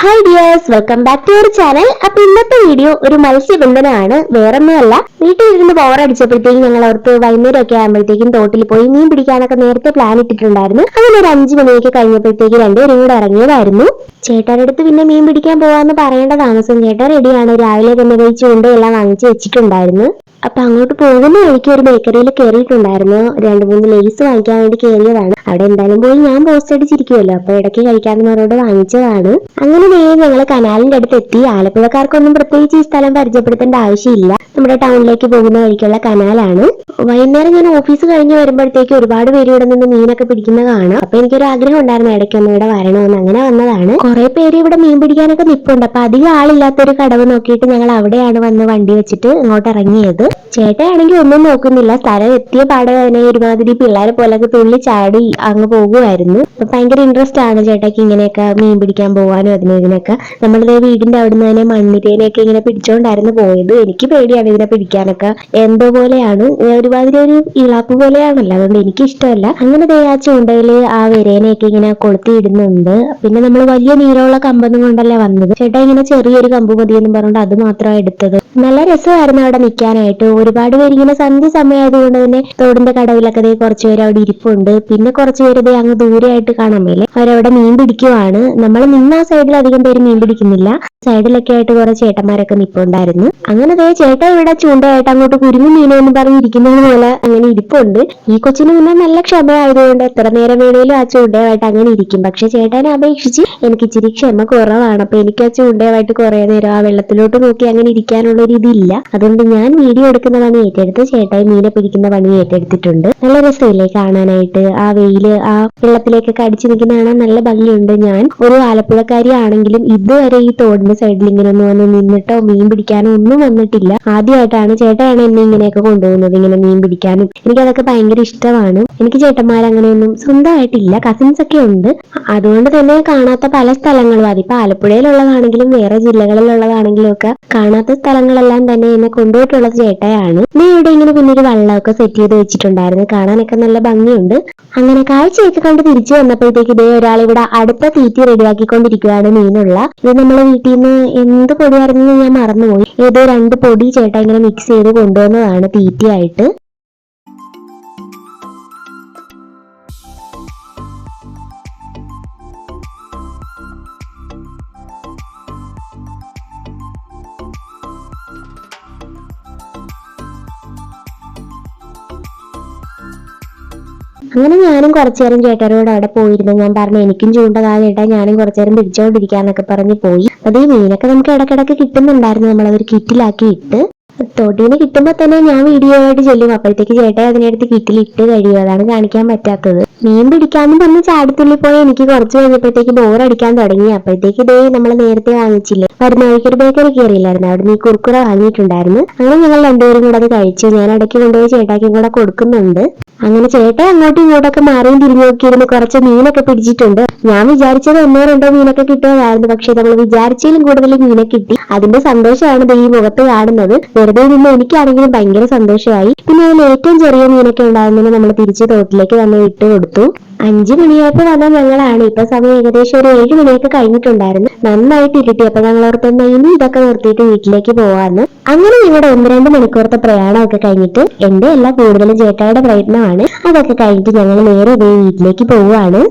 Hi dears welcome back to our channel അപ്പൊ ഇന്നത്തെ video ഒരു മത്സ്യബന്ധനമാണ്. വേറൊന്നുമല്ല വീട്ടിൽ ഇരുന്ന് ബോറടിച്ചപ്പോഴത്തേക്കും ഞങ്ങൾ ഓർത്ത് വൈകുന്നേരം ഒക്കെ ആകുമ്പോഴത്തേക്കും തോട്ടിൽ പോയി മീൻ പിടിക്കാനൊക്കെ നേരത്തെ പ്ലാൻ ഇട്ടിട്ടുണ്ടായിരുന്നു. അങ്ങനെ ഒരു അഞ്ചു മണിയൊക്കെ കഴിഞ്ഞപ്പോഴത്തേക്ക് രണ്ടുപേരും കൂടെ ഇറങ്ങിയതായിരുന്നു. ചേട്ടാരുടെ അടുത്ത് പിന്നെ മീൻ പിടിക്കാൻ പോവാന്ന് പറയേണ്ട താമസം ചേട്ടാ റെഡിയാണ് രാവിലെ തന്നെ പോയി എല്ലാം വാങ്ങിച്ചു വെച്ചിട്ടുണ്ടായിരുന്നു. അപ്പൊ അങ്ങോട്ട് പോകുന്ന വഴിക്ക് ഒരു ബേക്കറിയിൽ കയറിയിട്ടുണ്ടായിരുന്നു രണ്ട് മൂന്ന് ലേസ് വാങ്ങിക്കാൻ വേണ്ടി കയറിയതാണ് അവിടെ എന്തായാലും പോയി ഞാൻ പോസ്റ്റ് അടിച്ചിരിക്കുമല്ലോ അപ്പൊ ഇടയ്ക്ക് കഴിക്കാമെന്ന് പറഞ്ഞോട് വാങ്ങിച്ചതാണ്. അങ്ങനെ വേഗം ഞങ്ങൾ കനാലിന്റെ അടുത്ത് എത്തി. ആലപ്പുഴക്കാർക്കൊന്നും പ്രത്യേകിച്ച് ഈ സ്ഥലം പരിചയപ്പെടുത്തേണ്ട ആവശ്യമില്ല. നമ്മുടെ ടൗണിലേക്ക് പോകുന്ന വഴിക്കുള്ള കനാലാണ്. വൈകുന്നേരം ഞാൻ ഓഫീസ് കഴിഞ്ഞ് വരുമ്പോഴത്തേക്ക് ഒരുപാട് പേര് ഇവിടെ നിന്ന് മീനൊക്കെ പിടിക്കുന്ന കാണാം. അപ്പൊ എനിക്കൊരു ആഗ്രഹം ഉണ്ടായിരുന്നു ഇടയ്ക്കൊന്നും ഇവിടെ വരണമെന്ന്. അങ്ങനെ വന്നതാണ്. കുറെ പേര് ഇവിടെ മീൻ പിടിക്കാനൊക്കെ നിപ്പുണ്ട്. അപ്പൊ അധികം ആളില്ലാത്തൊരു കടവ് നോക്കിയിട്ട് ഞങ്ങൾ അവിടെയാണ് വന്ന് വണ്ടി വെച്ചിട്ട് ഇങ്ങോട്ട് ഇറങ്ങിയത്. ചേട്ടയാണെങ്കിൽ ഒന്നും നോക്കുന്നില്ല. സ്ഥലം എത്തിയ പാടെ തന്നെ ഒരുമാതിരി പിള്ളേരെ പോലൊക്കെ തുള്ളി ചാടി അങ്ങ് പോകുമായിരുന്നു. ഭയങ്കര ഇൻട്രസ്റ്റ് ആണ് ചേട്ടയ്ക്ക് ഇങ്ങനെയൊക്കെ മീൻ പിടിക്കാൻ പോകാനും അതിനും ഇതിനൊക്കെ. നമ്മളുടെ വീടിന്റെ അവിടുന്ന് തന്നെ മണ്ണിരേനെയൊക്കെ ഇങ്ങനെ പിടിച്ചോണ്ടായിരുന്നു പോയത്. എനിക്ക് പേടിയാണ് ഇതിനെ പിടിക്കാനൊക്കെ. എന്തോ പോലെയാണ്. ഒരുമാതിരി ഒരു ഇളാപ്പ് പോലെയാണല്ലോ. അതുകൊണ്ട് എനിക്ക് ഇഷ്ടമല്ല അങ്ങനെ ആ ചൂണ്ടയിൽ ആ വിരേനെയൊക്കെ ഇങ്ങനെ കൊളുത്തിയിടുന്നുണ്ട്. പിന്നെ നമ്മൾ വലിയ നീരമുള്ള കമ്പൊന്നും കൊണ്ടല്ലേ വന്നത്. ചേട്ടാ ഇങ്ങനെ ചെറിയൊരു കമ്പ് മതിയെന്നും പറഞ്ഞുകൊണ്ട് അത് മാത്രമാണ് എടുത്തത്. നല്ല രസമായിരുന്നു അവിടെ നിൽക്കാനായിട്ട് ഒരുപാട് പേര് ഇങ്ങനെ സന്ധ്യ സമയമായതുകൊണ്ട് തന്നെ തോടിന്റെ കടവിലൊക്കെ ദേ കുറച്ച് പേര് അവിടെ ഇരിപ്പുണ്ട്. പിന്നെ കുറച്ച് പേര് ദേ അങ്ങ് ദൂരെയായിട്ട് കാണാൻ മേലെ അവരവിടെ മീൻ പിടിക്കുവാണ്. നമ്മൾ നിന്ന ആ സൈഡിൽ അധികം പേര് മീൻ പിടിക്കുന്നില്ല. സൈഡിലൊക്കെ ആയിട്ട് കുറെ ചേട്ടന്മാരൊക്കെ നിപ്പുണ്ടായിരുന്നു. അങ്ങനെ ദേ ചേട്ടൻ ഇവിടെ ചൂണ്ടയായിട്ട് അങ്ങോട്ട് കുരുങ്ങു മീനെന്ന് പറഞ്ഞ് ഇരിക്കുന്നത് പോലെ അങ്ങനെ ഇരിപ്പുണ്ട്. ഈ കൊച്ചിന് പിന്നെ നല്ല ക്ഷമ ആയതുകൊണ്ട് എത്ര നേരം വേണേലും ആ ചൂണ്ടയുമായിട്ട് അങ്ങനെ ഇരിക്കും. പക്ഷെ ചേട്ടനെ അപേക്ഷിച്ച് എനിക്ക് ഇച്ചിരി ക്ഷമ കുറവാണ്. അപ്പൊ എനിക്ക് ആ ചൂണ്ടയുമായിട്ട് കുറെ നേരം ആ വെള്ളത്തിലോട്ട് നോക്കി അങ്ങനെ ഇരിക്കാനുള്ള ഒരു ഇതില്ല. അതുകൊണ്ട് ഞാൻ വീഡിയോ എടുക്കുന്ന പണി ഏറ്റെടുത്ത് ചേട്ടായി മീനെ പിടിക്കുന്ന പണി ഏറ്റെടുത്തിട്ടുണ്ട്. നല്ല രസമില്ലേ കാണാനായിട്ട്. ആ വെയിൽ ആ വെള്ളത്തിലേക്കൊക്കെ അടിച്ചു നിൽക്കുന്ന കാണാൻ നല്ല ഭംഗിയുണ്ട് ഞാൻ. ഒരു ആലപ്പുഴക്കാരി ആണെങ്കിലും ഇതുവരെ ഈ തോടിന്റെ സൈഡിൽ ഇങ്ങനെ ഒന്ന് വന്ന് നിന്നിട്ടോ മീൻ പിടിക്കാനോ ഒന്നും വന്നിട്ടില്ല. ആദ്യമായിട്ടാണ് ചേട്ടയാണ് എന്നെ ഇങ്ങനെയൊക്കെ കൊണ്ടുപോകുന്നത് ഇങ്ങനെ മീൻ പിടിക്കാനും. എനിക്കതൊക്കെ ഭയങ്കര ഇഷ്ടമാണ്. എനിക്ക് ചേട്ടന്മാർ അങ്ങനെയൊന്നും സ്വന്തമായിട്ടില്ല. കസിൻസ് ഒക്കെ ഉണ്ട്. അതുകൊണ്ട് തന്നെ കാണാത്ത പല സ്ഥലങ്ങളും. അതിപ്പോ ആലപ്പുഴയിലുള്ളതാണെങ്കിലും വേറെ ജില്ലകളിലുള്ളതാണെങ്കിലും ഒക്കെ കാണാത്ത സ്ഥലങ്ങളെല്ലാം തന്നെ എന്നെ കൊണ്ടുപോയിട്ടുള്ളത് ചേട്ടയാണ് നീ ഇവിടെ ഇങ്ങനെ പിന്നെ ഒരു വെള്ളമൊക്കെ സെറ്റ് ചെയ്ത് വെച്ചിട്ടുണ്ടായിരുന്നു. കാണാനൊക്കെ നല്ല ഭംഗിയുണ്ട്. അങ്ങനെ കാഴ്ചയൊക്കെ കണ്ട് തിരിച്ചു വന്നപ്പോഴത്തേക്ക് ഇതേ ഒരാൾ ഇവിടെ അടുത്ത തീറ്റി റെഡിയാക്കിക്കൊണ്ടിരിക്കുകയാണ് മീനുള്ള. ഇത് നമ്മളെ വീട്ടിൽ നിന്ന് എന്ത് പൊടിയായിരുന്നു ഞാൻ മറന്നുപോയി. ഏതോ രണ്ട് പൊടി ചേട്ട ഇങ്ങനെ മിക്സ് ചെയ്ത് കൊണ്ടുവന്നതാണ് തീറ്റയായിട്ട്. അങ്ങനെ ഞാനും കുറച്ചു നേരം ചേട്ടനോട് അവിടെ പോയിരുന്നു. ഞാൻ പറഞ്ഞു എനിക്കും ചൂണ്ടതാ ചേട്ടാ ഞാനും കുറച്ചു നേരം പിടിച്ചോണ്ടിരിക്കാന്നൊക്കെ പറഞ്ഞ് പോയി. അതേ മീനൊക്കെ നമുക്ക് ഇടക്കിടക്ക് കിട്ടുന്നുണ്ടായിരുന്നു. നമ്മൾ ഒരു കിറ്റിലാക്കി ഇട്ട് തൊടീന് കിട്ടുമ്പോ തന്നെ ഞാൻ വീഡിയോ ആയിട്ട് ചെല്ലും. അപ്പോഴത്തേക്ക് ചേട്ടൻ അതിനടുത്ത് കിറ്റിൽ ഇട്ട് കഴിയും അതാണ് കാണിക്കാൻ പറ്റാത്തത്. മീൻ പിടിക്കാമെന്ന് പറഞ്ഞ് ചാടത്തുള്ളിൽ പോയി എനിക്ക് കുറച്ച് കഴിഞ്ഞപ്പോഴത്തേക്ക് ബോറടിക്കാൻ തുടങ്ങി. അപ്പോഴത്തേക്ക് ഇതേ നമ്മൾ നേരത്തെ വാങ്ങിച്ചില്ലേ. വരുന്ന വഴിക്ക് ബേക്കറി കയറിയില്ലായിരുന്നു അവിടെ നീ കുർക്കുറ വാങ്ങിയിട്ടുണ്ടായിരുന്നു. അങ്ങനെ ഞങ്ങൾ രണ്ടുപേരും കൂടെ അത് കഴിച്ചു. ഞാൻ ഇടയ്ക്ക് കൊണ്ടുപോയി ചേട്ടാക്കും കൂടെ കൊടുക്കുന്നുണ്ട്. അങ്ങനെ ചേട്ടൻ അങ്ങോട്ടും ഇങ്ങോട്ടൊക്കെ മാറിയും തിരിഞ്ഞു നോക്കിയിരുന്ന് കുറച്ച് മീനൊക്കെ പിടിച്ചിട്ടുണ്ട്. ഞാൻ വിചാരിച്ചത് ഒന്നോ രണ്ടോ മീനൊക്കെ കിട്ടുന്നതായിരുന്നു പക്ഷെ നമ്മൾ വിചാരിച്ചതിലും കൂടുതൽ മീനെ കിട്ടി. അതിന്റെ സന്തോഷമാണ് ഈ മുഖത്ത് കാണുന്നത്. വെറുതെ നിന്ന് എനിക്കാണെങ്കിലും ഭയങ്കര സന്തോഷമായി. പിന്നെ അതിൽ ഏറ്റവും ചെറിയ മീനൊക്കെ ഉണ്ടാകുന്നതിന് നമ്മൾ തിരിച്ച് തോട്ടിലേക്ക് തന്നെ ഇട്ട് കൊടുത്തു. അഞ്ചു മണിയായപ്പോ വന്ന ഞങ്ങളാണ്. ഇപ്പൊ സമയം ഏകദേശം ഒരു ഏഴ് മണിയൊക്കെ കഴിഞ്ഞിട്ടുണ്ടായിരുന്നു. നന്നായിട്ട് ഇരുട്ടി അപ്പൊ ഞങ്ങൾ ഓർത്തുന്ന ഇനി ഇതൊക്കെ നിർത്തിയിട്ട് വീട്ടിലേക്ക് പോവാന്ന്. അങ്ങനെ ഞങ്ങളുടെ ഒന്ന് രണ്ട് മണിക്കൂറത്തെ പ്രയാണമൊക്കെ കഴിഞ്ഞിട്ട് എന്റെ എല്ലാം കൂടുതലും ചേട്ടായുടെ പ്രയത്നമാണ്. അതൊക്കെ കഴിഞ്ഞിട്ട് ഞങ്ങൾ നേരെ പോയി വീട്ടിലേക്ക് പോവുകയാണ്.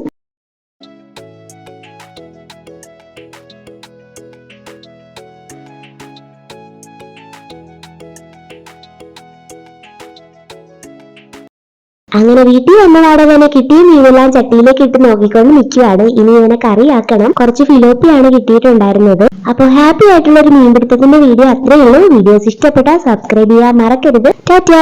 അങ്ങനെ വീട്ടിൽ വന്നപാടെ തന്നെ കിട്ടിയ മീനെല്ലാം ചട്ടിയിലേക്ക് ഇട്ട് നോക്കിക്കൊണ്ട് നിൽക്കുകയാണ് ഇനി ഇവനെ കറിയാക്കണം കുറച്ച് ഫിലോപ്പിയാണ് കിട്ടിയിട്ടുണ്ടായിരുന്നത്. അപ്പോൾ ഹാപ്പി ആയിട്ടുള്ള ഒരു മീൻപിടുത്തത്തിന്റെ വീഡിയോ അത്രയുള്ളൂ വീഡിയോസ് ഇഷ്ടപ്പെട്ടാൽ സബ്സ്ക്രൈബ് ചെയ്യാൻ മറക്കരുത്. ടാറ്റാ!